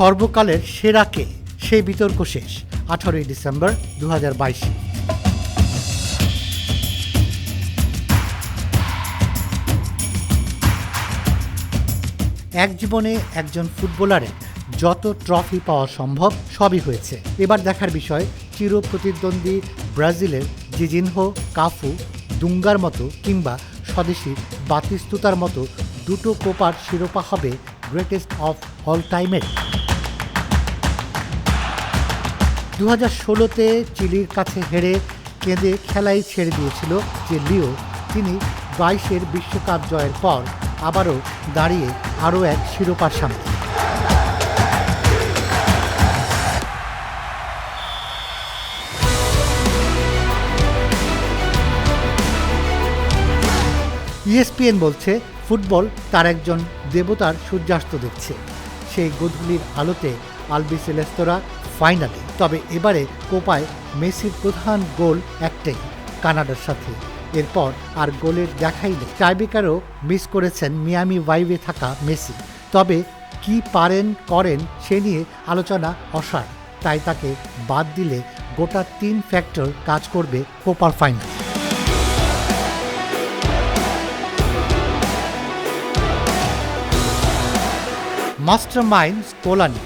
সর্বকালের সেরাকে সেই বিতর্ক শেষ, আঠারোই ডিসেম্বর দু বাইশে। এক জীবনে একজন ফুটবলারের যত ট্রফি পাওয়া সম্ভব সবই হয়েছে। এবার দেখার বিষয় চির প্রতিদ্বন্দ্বী ব্রাজিলের জিজিনহো, কাফু, দুঙ্গার মতো কিংবা স্বদেশী বাতিস্তুতার মতো দুটো কোপার শিরোপা হবে গ্রেটেস্ট অফ অল টাইমের। দু হাজার ষোলোতে চিলির কাছে হেরে কেঁদে খেলাই ছেড়ে দিয়েছিল যে লিও, তিনি বাইশের বিশ্বকাপ জয়ের পর আবারও দাঁড়িয়ে আরও এক শিরোপার সামনে। ইএসপিএন বলছে, ফুটবল তার একজন দেবতার সূর্যাস্ত দেখছে। সেই গধূলির আলোতে আলবি সেলেস্তরা ফাইনালে তবে এবারে কোপায় মেসির প্রধান গোল একটাই, কানাডার সাথে। এরপর আর গোলের দেখাই নেই। টাইবেকারও মিস করেছেন মিয়ামি ওয়াইভে থাকা মেসি। তবে কি পারেন, করেন, সে নিয়ে আলোচনা অসার। তাই তাকে বাদ দিলে গোটা তিন ফ্যাক্টর কাজ করবে কোপার ফাইনাল। মাস্টার মাইন্ড স্কোলানি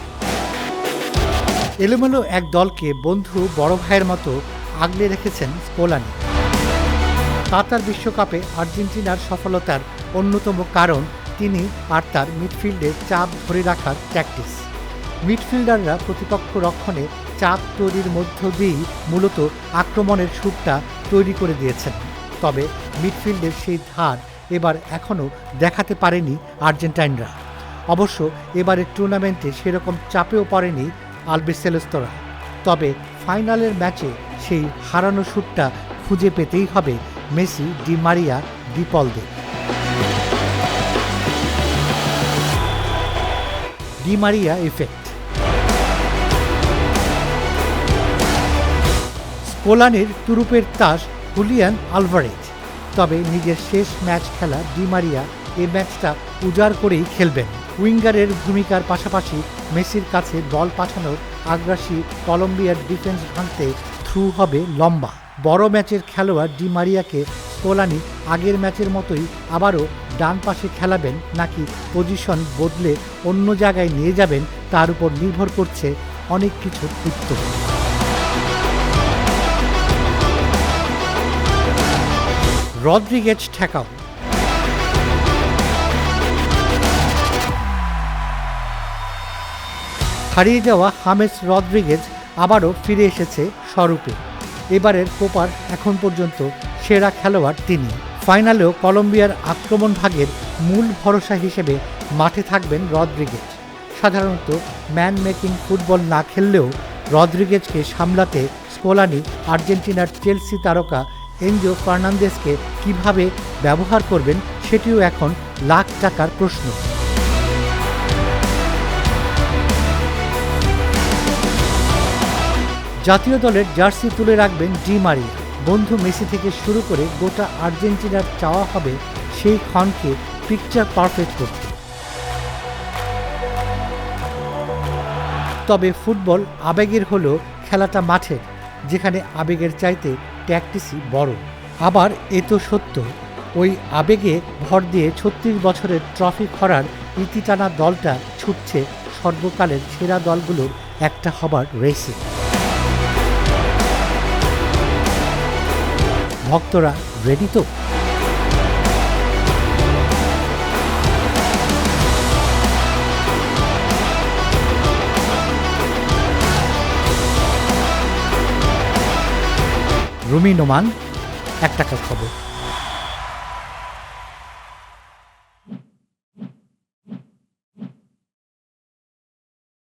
এলোমেলো এক দলকে বন্ধু বড় ভাইয়ের মতো আগলে রেখেছেন স্কোলানি কাতার বিশ্বকাপে আর্জেন্টিনার সফলতার অন্যতম কারণ তিনি আর তার মিডফিল্ডে চাপ ধরে রাখার প্র্যাকটিস মিডফিল্ডাররা প্রতিপক্ষ রক্ষণে চাপ তৈরির মধ্য দিয়েই মূলত আক্রমণের সুরটা তৈরি করে দিয়েছেন। তবে মিডফিল্ডের সেই ধার এবার এখনও দেখাতে পারেনি আর্জেন্টাইনরা। অবশ্য এবারের টুর্নামেন্টে সেরকম চাপেও পড়েনি আলবেসেলেস্তরা। তবে ফাইনালের ম্যাচে সেই হারানো সুরটা খুঁজে পেতেই হবে মেসি, ডি মারিয়া ডিপলদের ডি মারিয়া এফেক্ট স্কোলানের তুরুপের তাস হুলিয়ান আলভারেজ। তবে নিজের শেষ ম্যাচ খেলা ডি মারিয়া এই ম্যাচটা উজাড় করেই খেলবেন। উইঙ্গারের ভূমিকার পাশাপাশি মেসির কাছে বল পাঠানোর আগ্রাসী কলম্বিয়ার ডিফেন্স ভাঙতে থ্রু হবে লম্বা। বড় ম্যাচের খেলোয়াড় ডি মারিয়াকে স্কোলানি আগের ম্যাচের মতোই আবারও ডান পাশে খেলাবেন নাকি পজিশন বদলে অন্য জায়গায় নিয়ে যাবেন তার উপর নির্ভর করছে অনেক কিছুর উত্তর। রদ্রিগেজ ঠেকাও। হারিয়ে যাওয়া হামেস রদ্রিগেজ আবারও ফিরে এসেছে স্বরূপে। এবারের কোপার এখন পর্যন্ত সেরা খেলোয়াড় তিনি। ফাইনালেও কলম্বিয়ার আক্রমণ ভাগের মূল ভরসা হিসেবে মাঠে থাকবেন রদ্রিগেজ। সাধারণত ম্যান মেকিং ফুটবল না খেললেও রদ্রিগেজকে সামলাতে স্কোলানি আর্জেন্টিনার চেলসি তারকা এনজো ফার্নান্দেসকে কীভাবে ব্যবহার করবেন সেটিও এখন লাখ টাকার প্রশ্ন। জাতীয় দলের জার্সি তুলে রাখবেন ডি মারিয়া বন্ধু মেসি থেকে শুরু করে গোটা আর্জেন্টিনার চাওয়া হবে সেই ক্ষণকে পিকচার পারফেক্ট করতে। তবে ফুটবল আবেগের হলেও খেলাটা মাঠের, যেখানে আবেগের চাইতে ট্যাকটিসই বড়। আবার এ তো সত্য, ওই আবেগে ভর দিয়ে ছত্রিশ বছরের ট্রফি খরার ইতি টানা দলটা ছুটছে সর্বকালের সেরা দলগুলোর একটা হবার রেসে ভক্তরা রেডি তো? রুমি নোমান এক টাকার খবর।